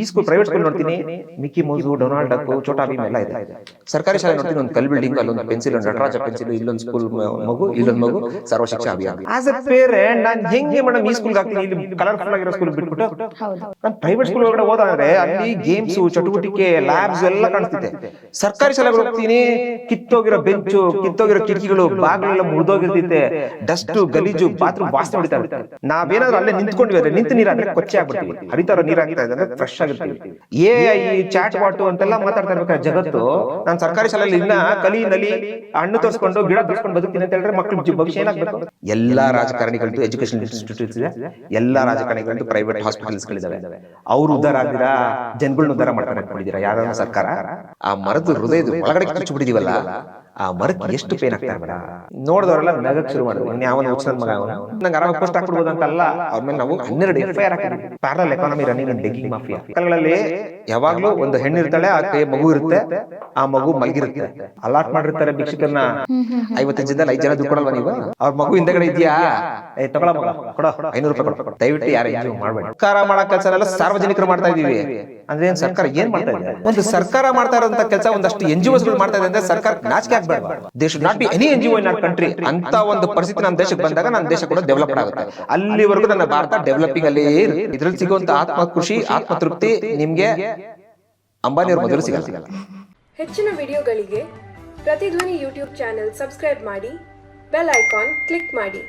ಈ school private school ನೋಡ್ತೀನಿ. Mickey Mouse Donald Duck Chhota Bheem ಎಲ್ಲ ಇದೆ. ಸರ್ಕಾರಿ ಶಾಲೆ ನೋಡ್ತೀನಿ. ಒಂದು ಕಲ್ ಬಿಲ್ಡಿಂಗ್ ಅಲ್ಲೊಂದು ಪೆನ್ಸಿಲ್ ಒಂದು ನಟರಾಜ ಪೆನ್ಸಿಲ್ ಇಲ್ಲೊಂದು ಸ್ಕೂಲ್ ಮಗು ಇಲ್ಲೊಂದು ಮಗು ಸರ್ವ ಶಿಕ್ಷಾ ಅಭಿಯಾನ. ಆಸ್ ಅ ಪೇರೆಂಟ್ ನಾನು ಹೆಂಗೆ ಮೇಡಮ್ ಈ ಸ್ಕೂಲ್ ಹಾಕ್ತೀನಿ? ಇಲ್ಲಿ ಕಲರ್ಫುಲ್ ಆಗಿರೋ ಸ್ಕೂಲ್ ಬಿಟ್ಬಿಟ್ಟು ನಾನು ಪ್ರೈವೇಟ್ ಸ್ಕೂಲ್ ಒಳಗಡೆ ಹೋದ್ರೆ ಅಲ್ಲಿ ಗೇಮ್ಸ್ ಚಟುವಟಿಕೆ ಲ್ಯಾಬ್ಸ್ ಎಲ್ಲ ಕಾಣಿಸ್ತಿದೆ. ಸರ್ಕಾರಿ ಶಾಲೆಗೆ ಹೋಗ್ತೀನಿ. ಕಿತ್ತೋಗಿರೋ ಬೆಂಚು ಕಿತ್ತೋಗಿರೋ ಕಿಟಕಿಗಳು ಬಾಗಿಲೆಲ್ಲ ಮುರಿದೋಗಿರ್ತೈತೆ. ಡಸ್ಟ್ ಗಲೀಜು ಬಾತ್ರೂಮ್ ವಾಸನೆ ಹೊಡಿತಾ ಇರುತ್ತೆ. ನಾವೇನಾದ್ರೂ ಅಲ್ಲೇ ನಿಂತ್ಕೊಂಡ್ವಿ ನಿಂತು ನೀರು ಅಂದ್ರೆ ಕೊಚ್ಚೆ ಆಗ್ಬಿಡ್ತೀವಿ ಹರಿತಾರೋ ನೀರ್ ಆಗ್ತಾ ಇದೆ ಅಂದ್ರೆ ಫ್ರೆಶ್ ಆಗಿರ್ತೀವಿ ಎ ಐ ಚಾಟ್ ಬಾಟು ಅಂತೆಲ್ಲ ಮಾತಾಡ್ತಾ ಇರ್ಬೇಕಾದ್ರೆ ಜಗತ್ತು? ನಾನು ಸರ್ಕಾರಿ ಶಾಲೆಯಲ್ಲಿ ಇನ್ನ ಕಲಿ ನಲಿ ಹಣ್ಣು ತೋರಿಸ್ಕೊಂಡು ಗಿಡ ತೋರಿಸ್ಕೊಂಡು ಬದುಕ್ತೀನಿ ಅಂತ ಹೇಳಿದ್ರೆ ಮಕ್ಕಳು ಭವಿಷ್ಯ ಏನಾಗ್ಬೇಕು? ಎಲ್ಲಾ ರಾಜಕಾರಣಿಗಳದ್ದು ಎಜುಕೇಶನ್ ಇನ್ಸ್ಟಿಟ್ಯೂಟ್ಸ್ ಇದೆ. ಎಲ್ಲಾ ರಾಜಕಾರಣಿಗಳದ್ದು ಪ್ರೈವೇಟ್ ಹಾಸ್ಪಿಟಲ್ಸ್ ಗಳಿದಾವೆ ಅವ್ರು ಉದ್ದಾರ ಆಗಿರಾ ಜನಗಳನ್ನ ಉದ್ದಾರ ಮಾಡ್ತಾರೆ ಅನ್ಕೊಂಡಿದ್ದೀರಾ ಯಾರು ಸರ್ಕಾರ? ಆ ಮರದ ಹೃದಯದ ಒಳಗಡೆ ಕಿಚ್ಚು ಬಿಟ್ಟಿದೀವಲ್ಲ ಆ ಮರಕ್ಕೆ ಎಷ್ಟು ಪೇನ್ ಆಗ್ತಾ ಬೇಡ ನೋಡಿದವರೆಲ್ಲ ಶುರು ಮಾಡಿದ್ರು. ಇನ್ನು ಯಾವನ ಮಗ ನಂಗೆ ಆರಾಮ ಪೋಸ್ಟ್ ಹಾಕ್ಬಿಡ್ಬೋದು ಅಂತಲ್ಲ ಅವ್ರ ಮೇಲೆ ನಾವು ಹನ್ನೆರಡು F I R parallel economy running and ಡೆಗ್ಗಿಂಗ್ mafia ಮಕ್ಕಳಲ್ಲಿ ಯಾವಾಗ್ಲೂ ಒಂದು ಹೆಣ್ಣು ಇರ್ತಾಳೆ ಆ ಕೈ ಮಗು ಇರುತ್ತೆ ಆ ಮಗು ಮಲಗಿರುತ್ತೆ ಅಲಾಟ್ ಮಾಡಿರ್ತಾರೆ ಭಿಕ್ಷಕರನ್ನ ಐವತ್ತು ಜನದಲ್ಲಿ ಐದು ಜನ ದುಡ್ಡು ಕೊಡಲ್ವಾ ನೀವು ಅವ್ರ ಮಗು ಹಿಂದೆಗಡೆ ಇದೆಯಾ? ಏ ತಗೊಳ ಮಗ ಕೊಡ. ಐನೂರು ರೂಪಾಯಿ ಕೊಡು. ದಯವಿಟ್ಟು ಯಾರು ಮಾಡಬೇಡಿ. ಸರ್ಕಾರ ಮಾಡೋ ಕೆಲಸ ಎಲ್ಲ ಸಾರ್ವಜನಿಕರು ಮಾಡ್ತಾ ಇದೀವಿ ಅಂದ್ರೆ ಏನ್ ಸರ್ಕಾರ ಏನ್ ಮಾಡ್ತಾ ಇದೆ? ಒಂದು ಸರ್ಕಾರ ಮಾಡ್ತಾ ಇರೋಂತ ಕೆಲಸ ಒಂದಷ್ಟು ಎನ್ ಜಿ ಗಳು ಮಾಡ್ತಾ ಇದೆ ಅಂದ್ರೆ ಸರ್ಕಾರ ನಾಚಿಕೆ ಆಗ್ಬೇಡ ದೇಶ should not be any N G O in our country ಅಂತ ಒಂದು ಪರಿಸ್ಥಿತಿ ನಮ್ಮ ದೇಶಕ್ಕೆ ಬಂದಾಗ ನಮ್ಮ ದೇಶ ಕೂಡ ಡೆವಲಪ್ ಆಗುತ್ತೆ. ಅಲ್ಲಿವರೆಗೂ ನನ್ನ ಭಾರತ ಡೆವಲಪಿಂಗ್ ಅಲ್ಲಿ ಇದ್ರಲ್ಲಿ ಸಿಗುವಂತ ಆತ್ಮ ಖುಷಿ ಆತ್ಮ ತೃಪ್ತಿ ನಿಮ್ಗೆ ಅಂಬಾನಿಯವ್ರ ಮೊದಲು ಸಿಗಲ್ಲ. ಹೆಚ್ಚಿನ ವಿಡಿಯೋಗಳಿಗೆ ಪ್ರತಿಧ್ವನಿ ಯೂಟ್ಯೂಬ್ ಚಾನೆಲ್ ಸಬ್ಸ್ಕ್ರೈಬ್ ಮಾಡಿ ಬೆಲ್ ಐಕಾನ್ ಕ್ಲಿಕ್ ಮಾಡಿ.